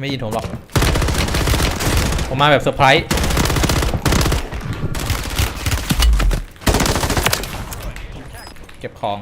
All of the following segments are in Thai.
ไม่ยินผมหรอก ผมมาแบบเซอร์ไพรส์เก็บของ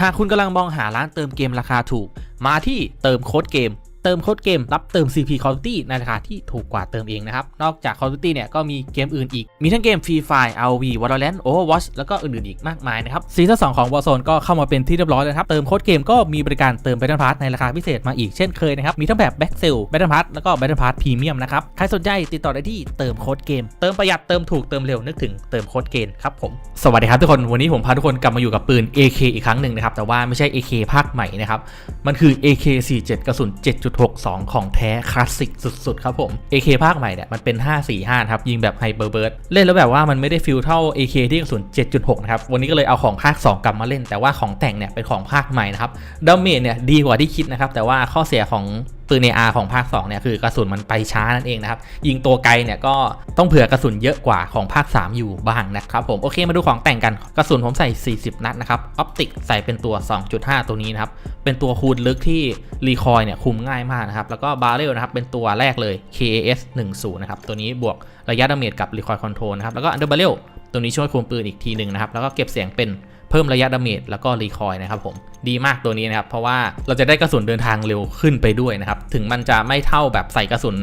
หากคุณกำลังมองหาร้านเติมเกมราคาถูก มาที่เติมโค้ดเกม เติมโค้ดเกมรับเติม CP Call of Duty ในราคาที่ถูกกว่าเติมเองนะครับ นอกจาก Call of Duty เนี่ยก็มีเกมอื่นอีก มีทั้งเกม Free Fire ROV Valorant Overwatch แล้วก็อื่นๆอีกมากมายนะครับซีซั่น2ของ Warzone ก็เข้ามาเป็นที่เรียบร้อยแล้วครับ เติมโค้ดเกมก็มีบริการเติม Battle Pass ในราคาพิเศษมาอีกเช่นเคยนะครับ มีทั้งแบบ Back Sale Battle Pass แล้วก็ Battle Pass Premium นะครับ ใครสนใจติดต่อได้ที่เติมโค้ดเกม เติมประหยัดเติมถูกเติมเร็วนึกถึงเติมโค้ดเกมครับผม สวัสดีครับทุกคน วันนี้ผมพาทุกคนกลับมาอยู่กับปืน AK อีกครั้งหนึ่งนะครับ แต่ว่าไม่ใช่ AK ภาคใหม่นะครับ มันคือ AK47 กระสุน7.62 ของแท้คลาสสิกสุดๆ ครับผม AK ภาคใหม่เนี่ยมันเป็น 545ครับยิงแบบไฮเปอร์เบิร์ดเล่นแล้วแบบว่ามันไม่ได้ฟิลเท่า AK ที่กระสุน7.6 นะครับ วันนี้ก็เลยเอาของภาค 2 กลับมาเล่น แต่ว่าของแต่งเนี่ยเป็นของภาคใหม่นะครับดาเมจเนี่ยดีกว่าที่คิดนะครับแต่ว่าข้อเสียของ ปืน AR ของภาค2เนี่ยคือกระสุนมันไปช้านั่นเองนะครับ ยิงตัวไกลเนี่ยก็ต้องเผื่อกระสุนเยอะกว่าของภาค 3 อยู่บ้างนะครับผมโอเคมาดูของแต่งกันกระสุนผมใส่ 40 นัดนะครับออปติกใส่เป็นตัว 2.5 ตัวนี้นะครับเป็นตัวคูณลึกที่รีคอยเนี่ยคุมง่ายมากนะครับแล้วก็บาร์เรลนะครับเป็นตัวแรกเลย KAS 10นะครับตัวนี้บวกระยะดาเมจกับรีคอยคอนโทรลนะครับแล้วก็อันเดอร์บาร์เรลตัวนี้ช่วยคุมปืนอีกทีหนึ่งนะครับแล้วก็เก็บเสียงเป็น เพิ่มระยะดาเมจแล้วก็รีคอยนะครับผมดีมากตัวนี้นะครับ เพราะว่าเราจะได้กระสุนเดินทางเร็วขึ้นไปด้วยนะครับ ถึงมันจะไม่เท่าแบบใส่กระสุน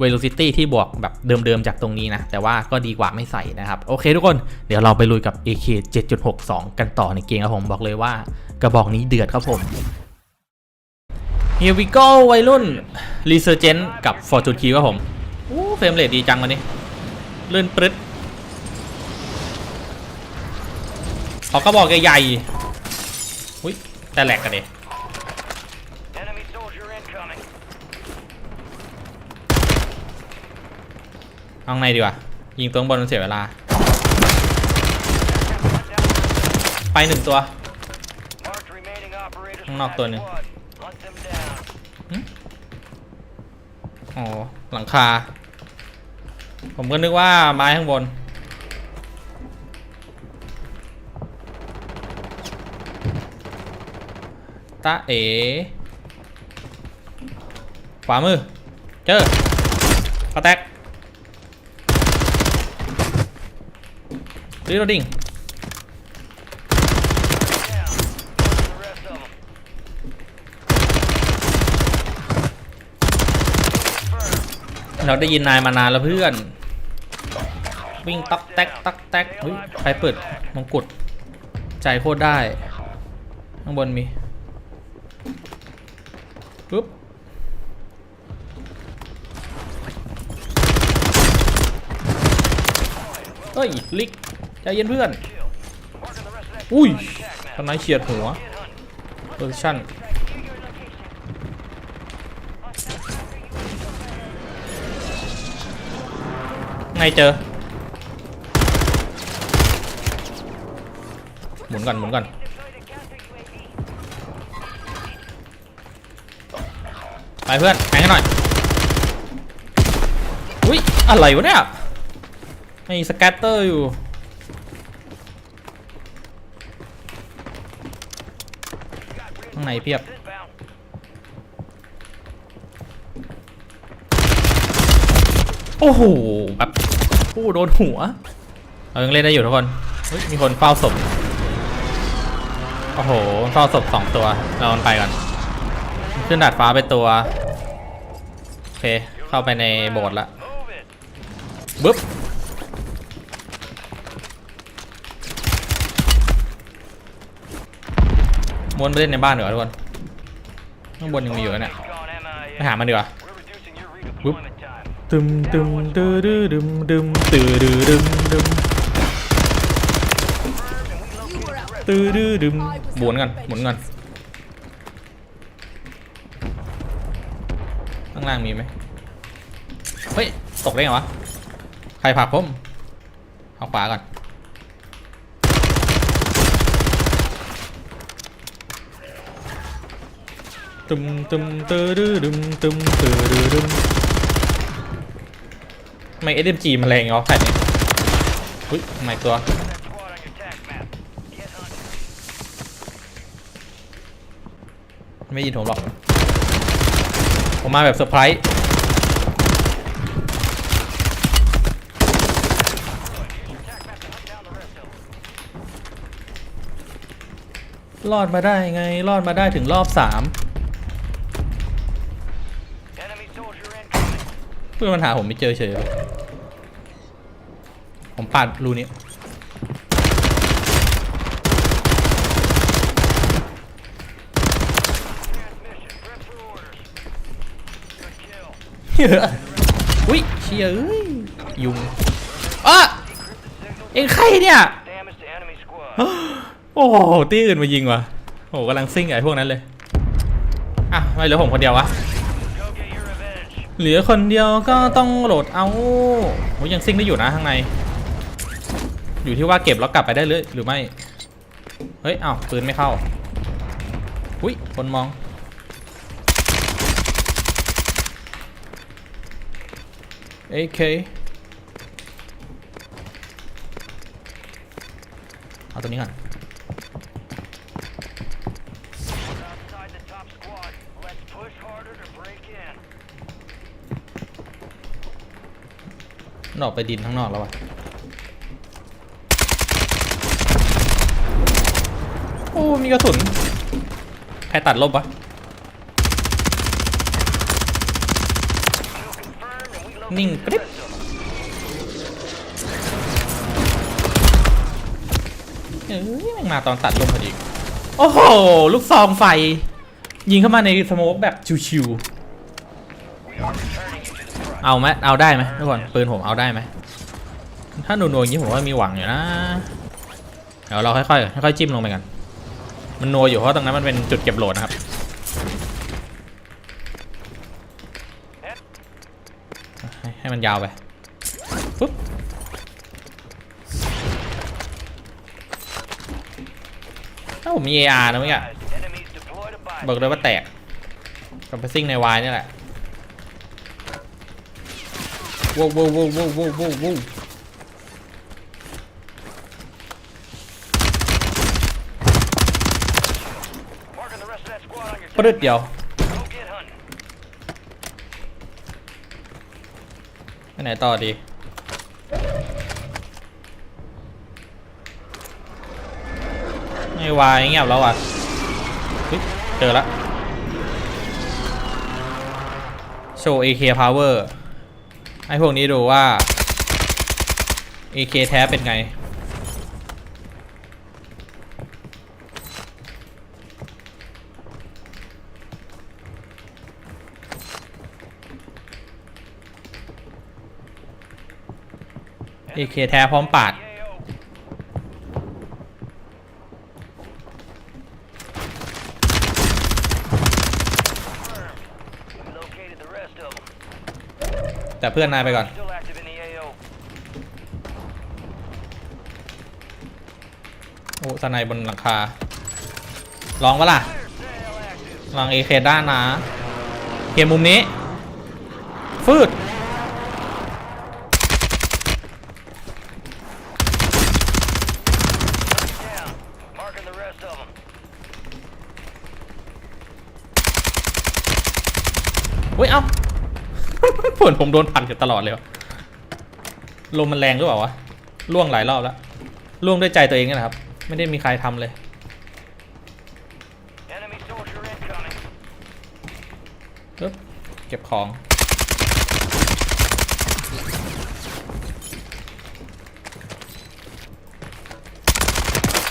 velocity ที่บวกแบบเดิมๆจากตรงนี้นะ แต่ว่าก็ดีกว่าไม่ใส่นะครับ โอเคทุกคนเดี๋ยวเราไปลุยกับ AK 7.62 กันต่อในเกมครับผมบอกเลยว่ากระบอกนี้เดือดครับผม Here we go วัยรุ่น Resurgent กับ Fortune Key ครับผมอู้เฟรมเรทดีจังวันนี้เลื่อนปรึ๊ด ขอกระบอกใหญ่ๆอุ้ยแต่แหลกกันเด Enemy soldier incoming. เอาไงดีวะยิงตัวข้างบนมันเสียเวลา ไปหนึ่งตัว Marked remaining operators Không from nọc that tuần này. squad. Hunt them down. อ๋อหลังคา ผมก็นึกว่าไม้ข้างบน ตาเอ๋ขวามือ เจอกระแตกรีโหลดดิ้งเราได้ยินนายมานานแล้วเพื่อน วิ่งตักแตกตักแตกใครเปิดมงกุฎใจโคตรได้ ข้างบนมี เฮ้ยลิกใจเย็นเพื่อน อุ้ยทนายเฉียดหัวโพซิชั่นไงเจอ หมุนก่อนหมุนก่อนไปเพื่อนแข่งกันหน่อย อุ้ยอะไรวะเนี่ย ไอ้สแกตเตอร์อยู่ ข้างในเพียบ โอ้โหแบบโอ้โดนหัว เรายังเล่นได้อยู่ทุกคน เฮ้ย มีคนเฝ้าศพ โอ้โห เฝ้าศพสองตัว เราไปก่อน ขึ้นดาดฟ้าไปตัว โอเค เข้าไปในโบสถ์ละบึ๊บ ม้วนไปเล่นในบ้านเหรอทุกคนข้างบนยังมีอยู่นะเนี่ย Gone MIA. ไปหามันดีกว่า We're reducing your Whoop. redeployment time. ตึมตึมดื้อดื้อดึมดึมตื้อดื้อดึมดึมตื้อดื้อดึมหมุนกันหมุนกันข้างล่างมีไหมเฮ้ยตกได้ไงวะใครผลักผมเอาขวาก่อน ตึมตึมเตอดื้อดึมตึมเตื้อดื้อดึมทำไม SMG มันแรงอย่างวะแผ่นนี้อุ้ยทำไมตัวไม่ยินผมหรอก ผมมาแบบเซอร์ไพรส์รอดมาได้ไง รอดมาได้ถึงรอบสาม พื่อนปัญหาผมไม่เจอเฉยเลยผมปาดรูนี้อุ้ยเชียเอ้ยยุงอะเอ็งใครเนี่ย โอ้โหตีอื่นมายิงวะโอ้โหกำลังซิ่งไอ้พวกนั้นเลย อะไม่เหลือผมคนเดียววะ เหลือคนเดียวก็ต้องโหลดเอาโอ้ยยังซิ่งได้อยู่นะข้างใน อยู่ที่ว่าเก็บแล้วกลับไปได้เลยหรือไม่ เฮ้ยอ้าวปืนไม่เข้า อุ้ยคนมอง เอเคเอาตัวนี้ก่อน ออกไปดินข้างนอกแล้ววะโอ้มีกระสุนใครตัดลบวะ Kill confirmed, and we located Ning the grip. rest of them. เอ้ยแม่งมาตอนตัดลมพอดี โอ้โห ลูกซองไฟ ยิงเข้ามาในสโมกแบบชิวๆ เอาไหมเอาได้ไหมทุกคนปืนผมเอาได้ไหมถ้าหนัวๆอย่างนี้ผมว่ามีหวังอยู่นะเดี๋ยวเราค่อยๆค่อยๆจิ้มลงไปกัน มันนัวอยู่เพราะตรงนั้นมันเป็นจุดเก็บโหลดนะครับให้ให้มันยาวไปปุ๊บถ้าผมมี AR นะเมื่อกี้บอกเลยว่าแตกกับไปซิ่งในวายนี่แหละ ว้าวว้าวว้าวว้าวว้าวว้าวปรึดเดียวไปไหนต่อดีในวายเงียบแล้วอะเฮ้ยเจอละโชว์ AK power ให้พวกนี้ดูว่า AK แท้เป็นไง AK แท้พร้อมปาด แต่เพื่อนนายไปก่อน โอ้สนายบนหลังคา ลองวะล่ะ ลองเอเคด้านนะเกมมุมนี้ ฟืดอุ้ย เอา เอ้าผลผมโดนพันอยู่ตลอดเลยวะลมมันแรงหรือเปล่าวะล่วงหลายรอบแล้วล่วงด้วยใจตัวเองนี่แหละครับ ไม่ได้มีใครทำเลย Enemy soldier incoming. ปึ๊บเก็บของ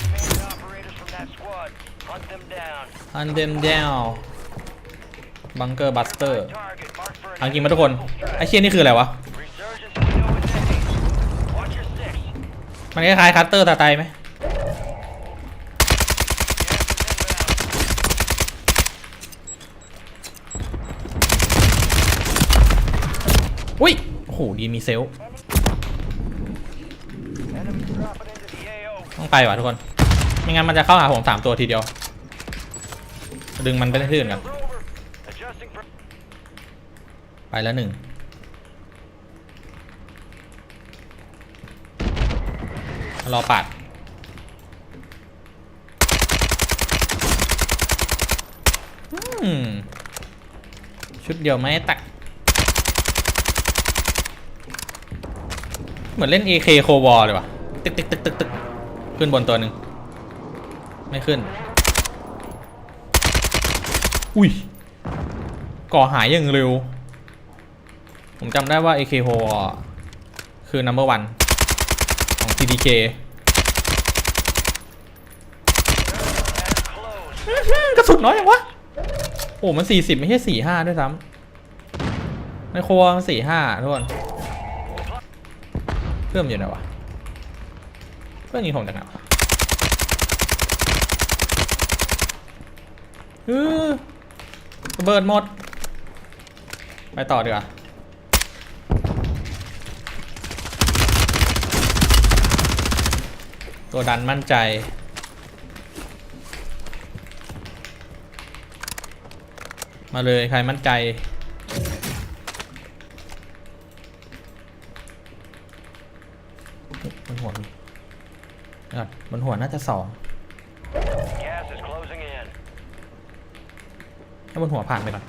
Remaining operators from that squad. Hunt them down. บังเกอร์บัสเตอร์ Target marked for เอา an จริงมาทุกคน ไอเชียนี่คืออะไรวะ มันคล้ายๆคัตเตอร์ตาไตไหมอุ้ย โอ้โห ดีมีเซลต้องไปว่ะทุกคน ไม่งั้นมันจะเข้าหาผมสามตัวทีเดียว ดึงมันไปที่อื่นกัน ไปแล้วหนึ่งรอปาดชุดเดียวไม่ตัก เหมือนเล่น AK โควอลเลยว่ะ ตึกตึกตึกตึกตึกขึ้นบนตัวหนึ่ง ไม่ขึ้น อุ้ย ก่อหายอย่างเร็ว ผมจำได้ว่า AK โควอลคือ number one ของ TDK กระสุนน้อยอย่างวะ โอ้ มันสี่สิบไม่ใช่สี่ห้าด้วยซ้ำในครัวมันสี่ห้าทุกคน เพื่อนมันอยู่ไหนวะ เพื่อนยิงผมจากไหนวะเออระเบิดหมด ไปต่อดีกว่า ตัวดันมั่นใจ มาเลยใครมั่นใจบนหัวมีเดี๋ยวก่อนบนหัวน่าจะสอง Gas is closing in. ถ้าบนหัวผ่านไปก่อน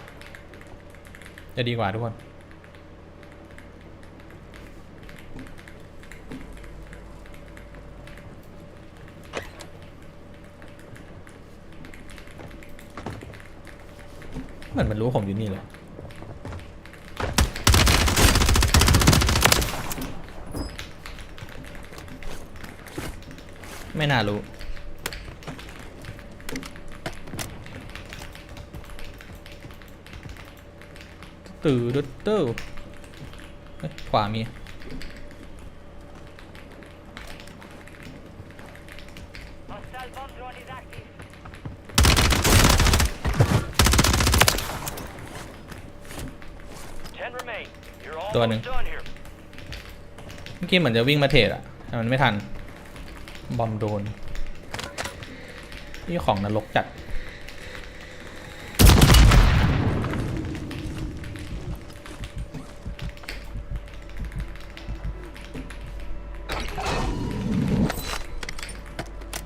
จะดีกว่าทุกคน เหมือนมันรู้ผมอยู่นี่เลยไม่น่ารู้ ตื่นดึดตื้อเฮ้ยขวามี You're Đồ almost này. done here. เมื่อกี้เหมือนจะวิ่งมาเทรดอะแต่มันไม่ทัน บอมโดน นี่ของนรกจัด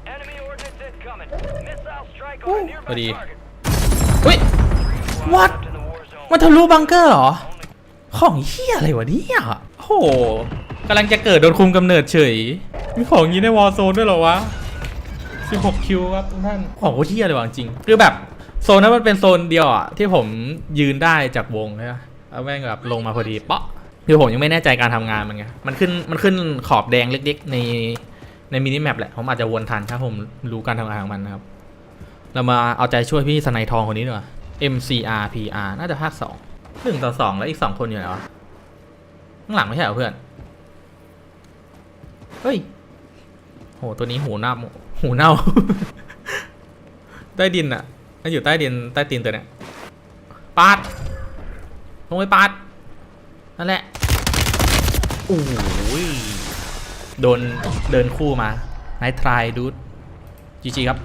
Enemy ordnance incoming. Missile strike on a nearby Pwede. target. เฮ้ย What? Left in the war zone. มันทะลุบังเกอร์เหรอ ของเฮียอะไรวะเนี่ยโอ้โหกำลังจะเกิดโดนคุมกำเนิดเฉย มีของอย่างนี้ในวอลโซนด้วยเหรอวะ 16 คิวครับทุกท่าน ของโคตรเฮียเลยว่ะจริงๆคือแบบโซนนั้นมันเป็นโซนเดียวอะที่ผมยืนได้จากวงใช่ไหมเอาแม่งแบบลงมาพอดีเปาะคือผมยังไม่แน่ใจการทำงานมันไง มันขึ้นมันขึ้นขอบแดงเล็กๆ ในในมินิแมปแหละ ผมอาจจะวนทันถ้าผมรู้การทำงานของมันนะครับ เรามาเอาใจช่วยพี่สไนทองคนนี้ดีกว่า MCR PR น่าจะภาคสอง หนึ่งต่อสองแล้วอีกสองคนอยู่ไหนวะข้างหลังไม่ใช่เหรอเพื่อน เฮ้ย โห ตัวนี้หูเน่าหูเน่า ใต้ดินอะมันอยู่ใต้ดินใต้ตีนตัวเนี้ยปาด ลงไปปาด นั่นแหละ โอ้ย โดนเดินคู่มาไนทรายดูดจีจีครับ